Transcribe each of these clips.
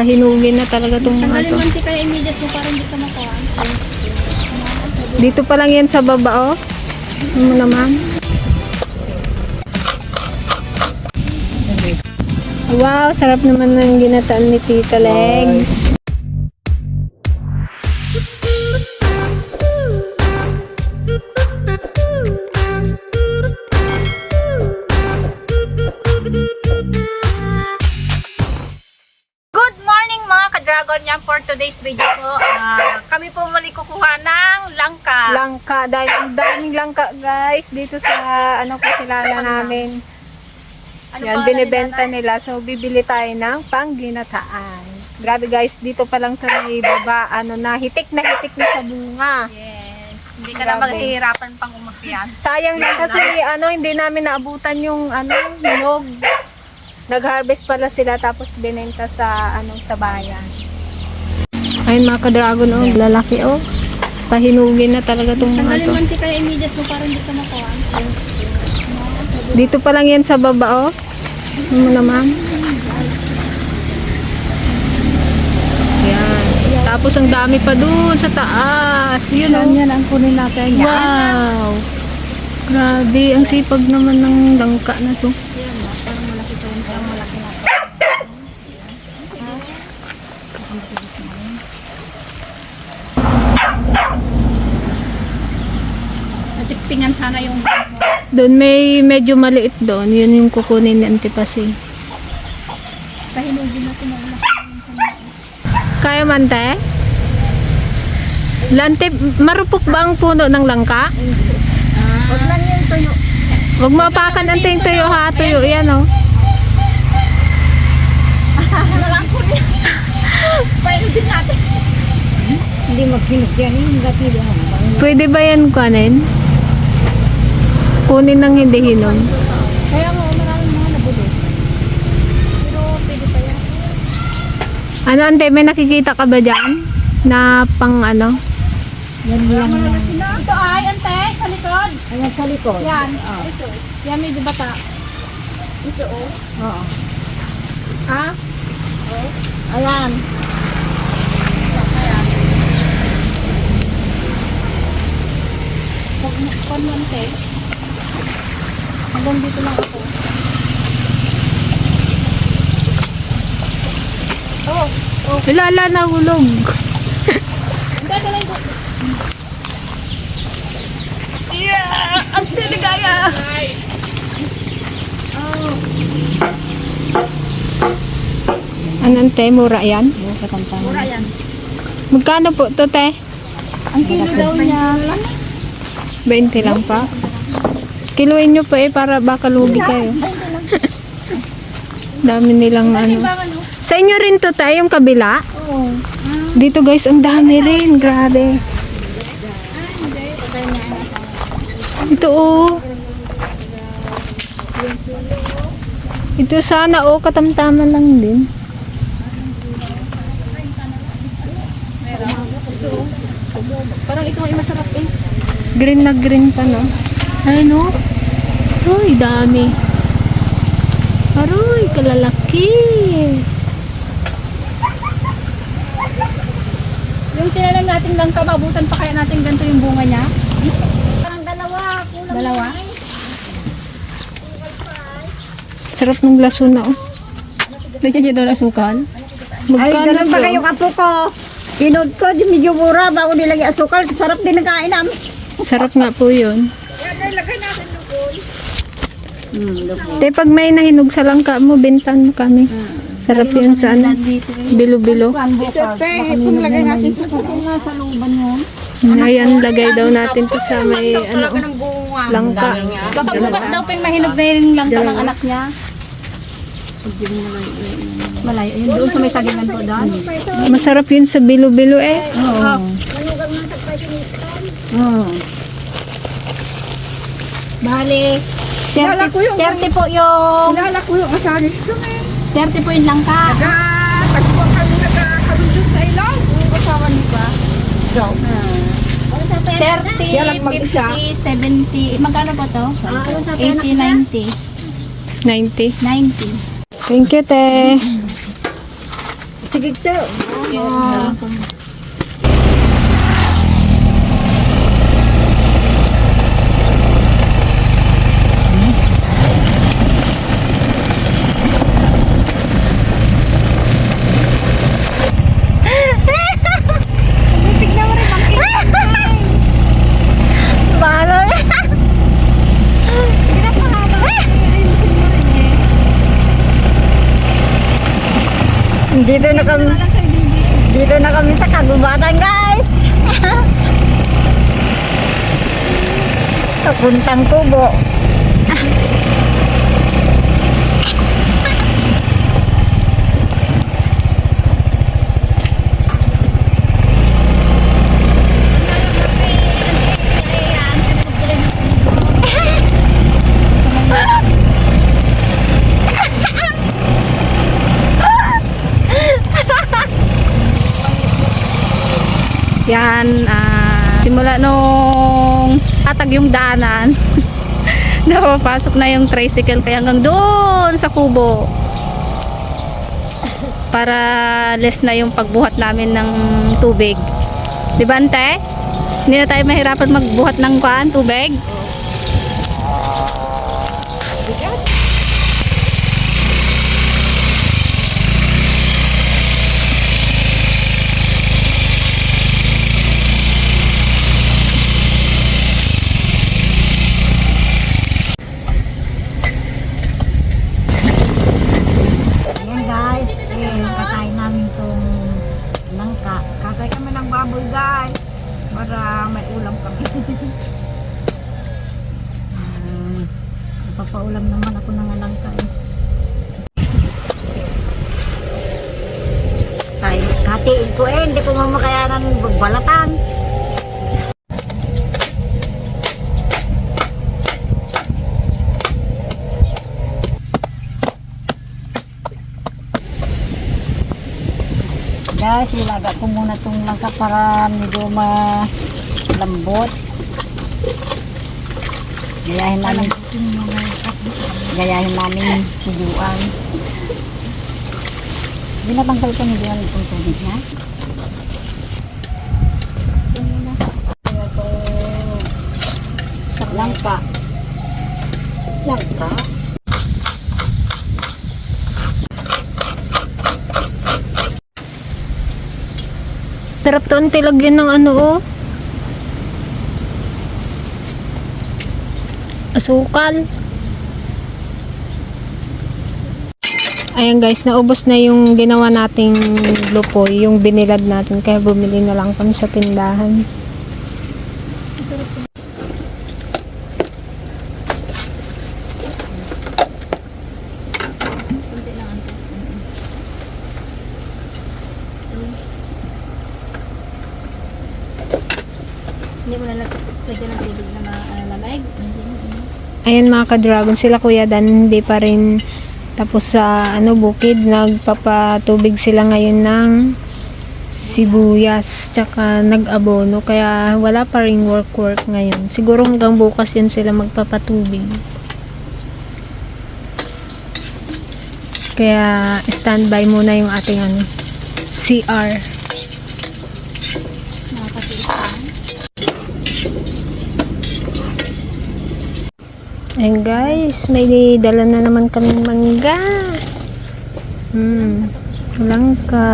Hinugin na talaga itong mga Tanggalin to. mo kaya immediate mo para hindi ka makuha. Dito pa lang yan sa baba, oh. Ano naman? Wow, sarap naman ng ginataan ni Tita Leg. Today's video po. Ah, kami po muli kukuha ng langka. Langka, dahil ang daming langka guys dito sa ano po kilala namin. Ano Yan, binibenta nila. So, bibili tayo ng pangginataan. Grabe guys, dito pa lang sa may baba, ano na, hitik na hitik na sa bunga. Yes. Hindi ka na Grabe. maghihirapan pang umakyat. Sayang lang kasi ano, hindi namin naabutan yung ano, hinog. Nag-harvest pala sila tapos binenta sa ano sa bayan. Ayun mga ka-dragon, oh, lalaki oh. Pahinugin na talaga itong mga Tanggalin to. mo kaya immediate mo para hindi ka makuha. Dito pa lang yan sa baba, oh. Ano naman? Yan. Tapos ang dami pa dun sa taas. Yun, oh. yan ang kunin natin. Wow! Grabe, ang sipag naman ng langka na to. Yan, parang malaki pa yun. Parang malaki na. Natipingan sana yung Doon may medyo maliit doon. Yun yung kukunin ni Antipasi. pahinugin natin na Kaya man, te? Lante, marupok ba ang puno ng langka? Huwag lang yung tuyo. Huwag mapakan ang ting tuyo ha. Tuyo yan, oh. Ko rin. Pahinugin natin. Hindi magkinukyan yung dati lang. Pwede ba yan kunin? Kunin ng hindi hinog. Kaya nga, maraming mga nabulo. Pero pwede pa yan. Ano, ante, may nakikita ka ba dyan? Na pang ano? Yan lang. Ito ay, ante, sa likod. Ayan sa likod. Yan. Ito. Yan medyo bata. Ito oh. Oo. Ha? Ayan. Huwag mo kon mo ante. Hanggang dito lang ako. Oh, oh. Ilala na hulog. Lang. Yeah! Ang tiligaya! Oh. Ano, ante, mura yan? Mura yan. Magkano po to, te? Ang kilo daw niya. 20 lang pa. Kiluin nyo pa eh, para baka lugi kayo. Dami nilang ano. Sa inyo rin to, te, yung kabila? Oo. Dito guys, ang dami rin. Grabe. Ito oh. Ito sana oh, katamtaman lang din. Parang ito ay masarap eh. Green na green pa no. Ayun oh. Uy, dami. Aroy, kalalaki. Yung tinalam natin lang kababutan pa kaya natin ganito yung bunga niya. Parang dalawa. Kulang Dalawa. Sarap ng laso na oh. Lagyan niya daw asukal. Ay, ganun pa daw? kayong apo ko. Pinod ko, di medyo mura. Bago nilagay asukal. Sarap din ang kain namin. Sarap nga po yun. Hmm, lupo. Te, pag may nahinog sa langka mo, bentan mo kami. Sarap yun sa ano, bilo-bilo. Ito, pe, kung lagay natin sa kasi nasa luban yun. Ayan, lagay daw natin to sa may ano, langka. Baka bukas daw pa yung mahinog na yung langka ng anak niya. Malayo. Yun doon sa may sagingan po doon. Masarap yun sa bilo-bilo eh. Oo. Oo. Bali. 30, Kilala ko yung- 30 po yung Kilala ko yung asanis ko eh. 30 po yung langka. Ah, tagpo kami nagkakalundot sa ilaw. Yung asawa ni ba? So, 30, Siya lang mag-isa. 50, 70. Magkano po to? 80, 90. 90. 90. Thank you, te. Sige, sir. Yan. Tignan mo rin ang Paano? Dito na kami. Dito na kami sa kagubatan, guys. Papuntang kubo. Yan, ah, simula nung atag yung daanan, napapasok na yung tricycle kaya hanggang doon sa kubo. Para less na yung pagbuhat namin ng tubig. Di ba, ante? Hindi na tayo mahirapan magbuhat ng kuan, tubig. Ayan guys, eh, patayin namin itong langka. Katay kami ng baboy guys, para may ulam kami. um, papaulam naman ako ng langka eh. Ay, katiin ko eh, hindi ko mamakayanan balatan. Guys, ilaga ko muna itong langka para medyo malambot. Gayahin namin gayahin namin sijuan. Binabangkal ko nila itong tubig niya. Langka. Langka. Sarap to, lagyan ng ano, oh. Asukal. Ayan guys, naubos na yung ginawa nating lupoy, yung binilad natin. Kaya bumili na lang kami sa tindahan. Hindi mo na lagyan ng tubig na malamig. Ayan mga ka-dragon, sila Kuya Dan, hindi pa rin tapos sa ano bukid, nagpapatubig sila ngayon ng sibuyas, tsaka nag-abono, kaya wala pa rin work-work ngayon. Siguro hanggang bukas yan sila magpapatubig. Kaya standby muna yung ating ano, CR. Ayan guys, may dala na naman kaming mangga. Hmm, langka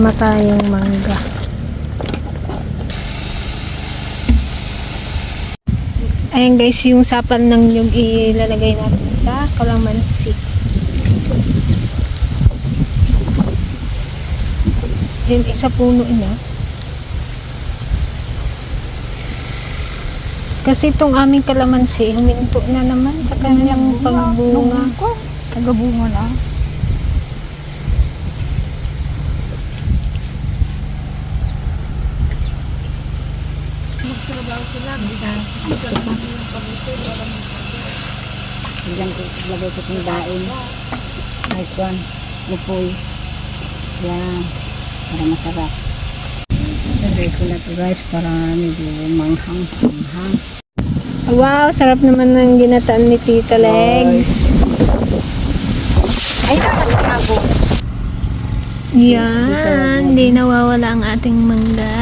matayang mangga. Ayan guys, yung sapal ng nyug ilalagay natin sa kalamansi. Ayan, isa puno na. Kasi itong aming kalamansi, huminto na naman sa kanyang pagbunga. Tagabunga na. Bilang ko, lagay ko itong dain. Ay, kwan, upoy. Yan, para masarap. Lagay ko na ito guys, para medyo manghang, manghang. Wow, sarap naman ng ginataan ni Tita Leg. Ay, nakatago. Yan, hindi nawawala ang ating mangga.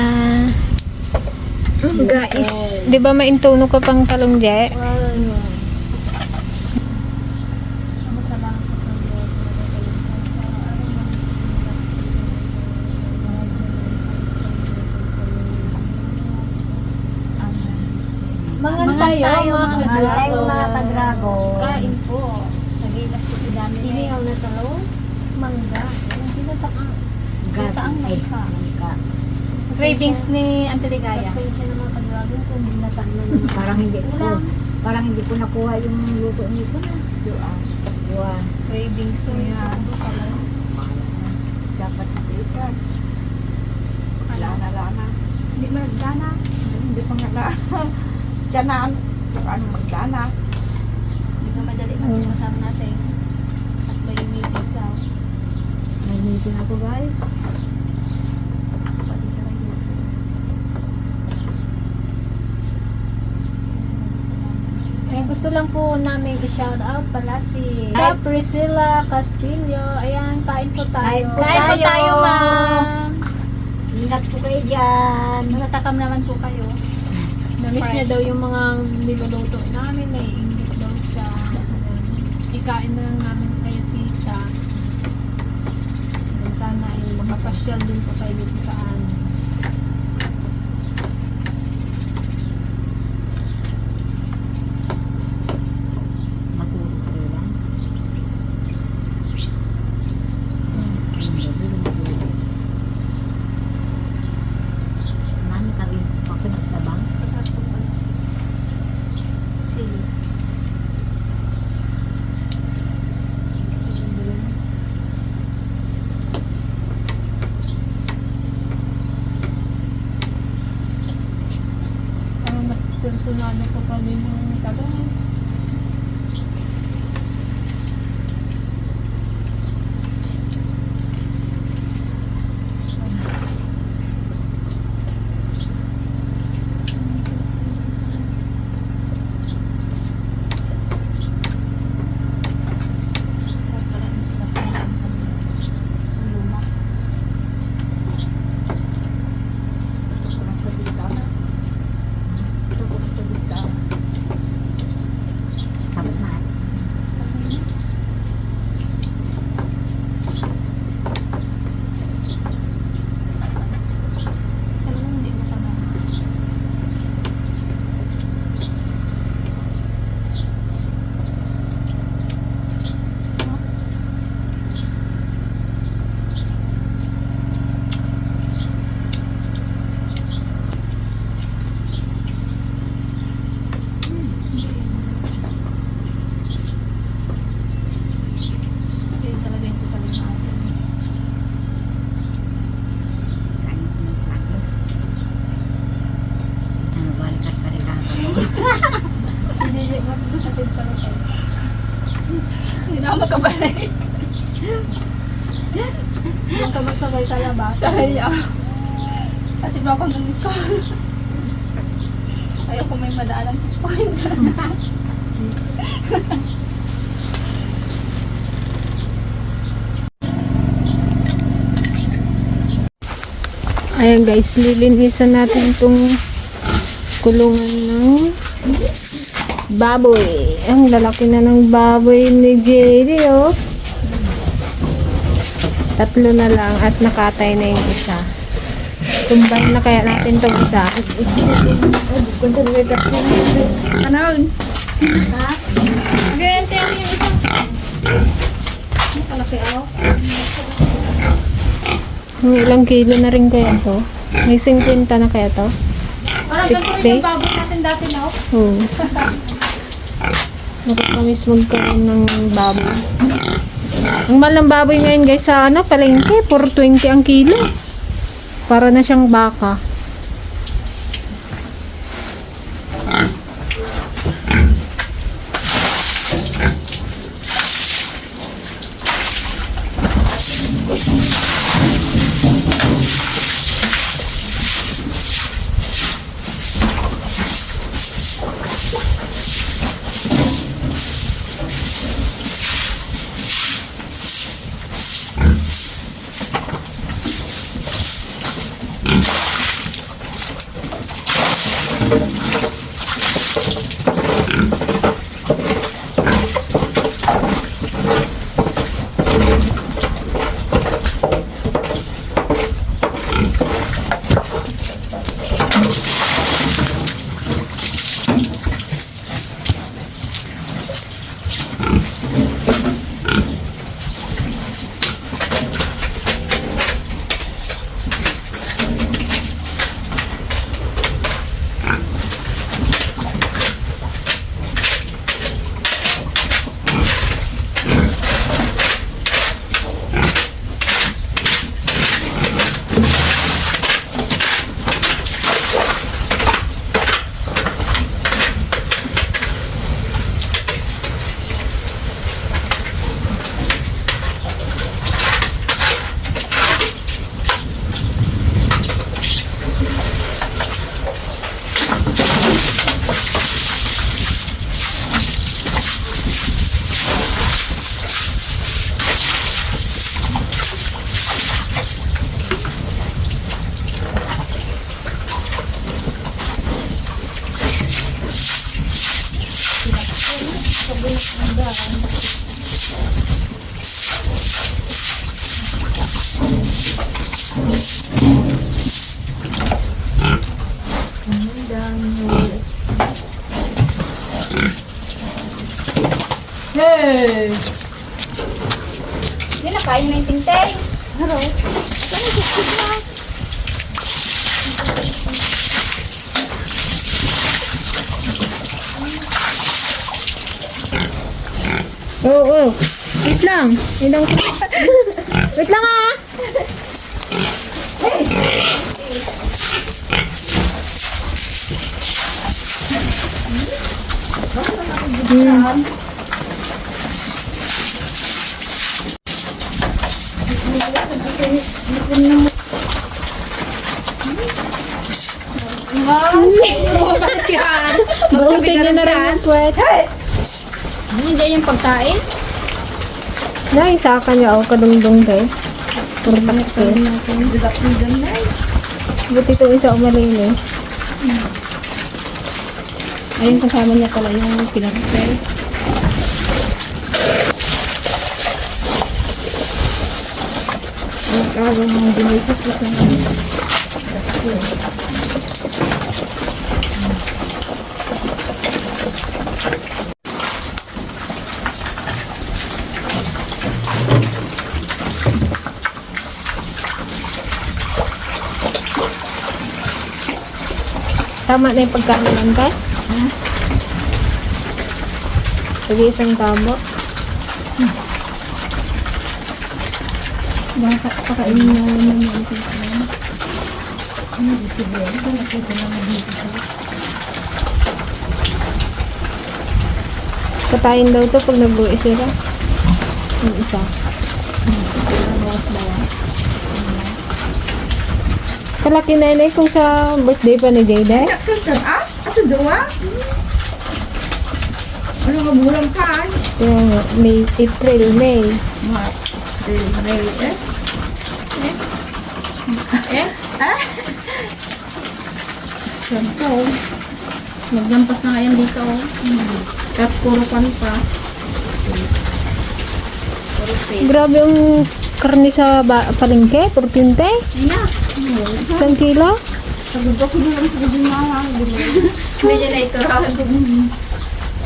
Guys, di ba maintuno ka pang talong je? Mangan tayo, mga Malay mga kadrago. Kain po. Nagilas po si dami. Inihaw na talong, mangga. Ginataang. Gataang Ay, ka. Cravings ni Auntie Ligaya. Pasensya na mga kadragon kung binataan na naman. Parang hindi ko, parang hindi ko nakuha yung luto nito na. Dua. Dua. Cravings to niya. Dapat nakita. Wala na, wala na. Hindi mo nagdana. Hindi pa nga na. Tiyanan. Ano magdana. Hindi ka madali mag-usap natin. Tatlo yung meeting daw. May meeting ako guys. Ka. Ayan, gusto lang po namin i-shout out pala si Kay Priscilla Castillo. Ayan, kain po tayo. Kain po Kain tayo. tayo, ma'am. Ingat po kayo dyan. Matatakam naman po kayo. Namiss niya daw yung mga niluluto namin. Naiingit daw siya. Ikain na lang namin kayo, tita. Sana ay makapasyal din po kayo dito sa amin. Matulog kayo lang. Nani kami pakinagtabang. Masarap po pala. Chili. Personalo ko pa din yung talong. Sabat na. Talagang hindi mo pa naman. Yun talaga yung tutal ng asin. Kain ko ng plato. Ano, balikat pa rin ako. Hindi. Matutupatid pa rin kayo. Hindi na ako ka magsabay sa labas. Kaya. Pati ba ako ng school? Ayaw ko may madaanan sa point. Ayan guys, lilinisan natin itong kulungan ng baboy. Ang lalaki na ng baboy ni JD oh. Tatlo na lang at nakatay na yung isa. Tumbay na kaya natin itong isa. Ano? Ha? Gante ang yung isa. Ang kalaki ako. Ilang kilo na rin kaya to? May 50 na kaya to? Parang 60? ganito rin yung baboy natin dati na. Oo. Nakakamiss ng baboy. Ang mahal ng baboy ngayon guys sa ano, palengke, 420 ang kilo. Para na siyang baka. Ang dami. Hey! Hindi na kain na yung ting-ting. Hello? Ito na, gusto na. Oo, oh, oh. Wait lang. Wait lang. Wait lang ah! Hey! Hmm. Bakit yan? Niya na rin yung puwet. Hindi yung pagkain. Dahil sa akin niya ako kadungdong kay. Purtak ko. Buti itong isa umalinis. Ayun kasama niya pala yung pinag-sell. Ang kago mga dinitis ko sa mga. Tama na yung pagkainan ka? Sige, isang tabo. Baka pakainin mo naman yung pinag Patayin daw to pag nag-uwi sila. Yung isa. Kalaki na yun kung sa birthday pa ni Jayda. Ah, ato dawa? Ano ka? Yung May, April, May. March, April, May, eh? Eh? Santo. Maglampas na ngayon dito. Tapos puro pan pa. Grabe yung karne sa ba- palengke, 14. Ina. Isang kilo. Sagot ako na lang sa gabi mga Hindi niya na ito raw.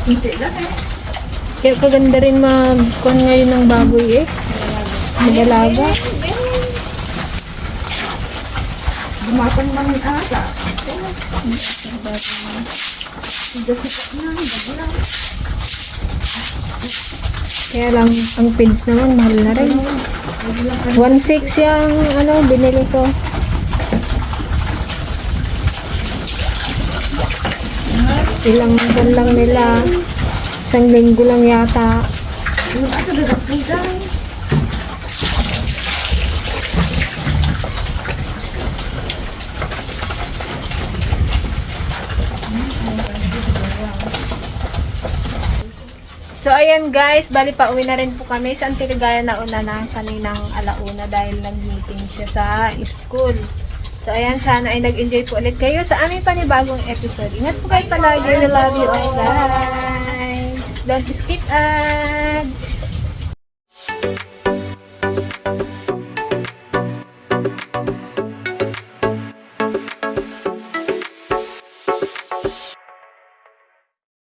Hindi lang eh. Kaya kaganda rin mag-con ngayon ng baboy eh. Magalaga. Gumapan man yung ata. Hindi sikat na. Kaya lang, ang pids naman, mahal na rin. 1.6 yung ano, binili ko. Ilang buwan lang nila. Isang linggo lang yata. So, ayan guys, bali pa uwi na rin po kami sa Antiligaya na una na kaninang alauna dahil nag-meeting siya sa school. So, ayan, sana ay nag-enjoy po ulit kayo sa aming panibagong episode. Ingat po kayo palagi. We love you all guys. Don't skip ads.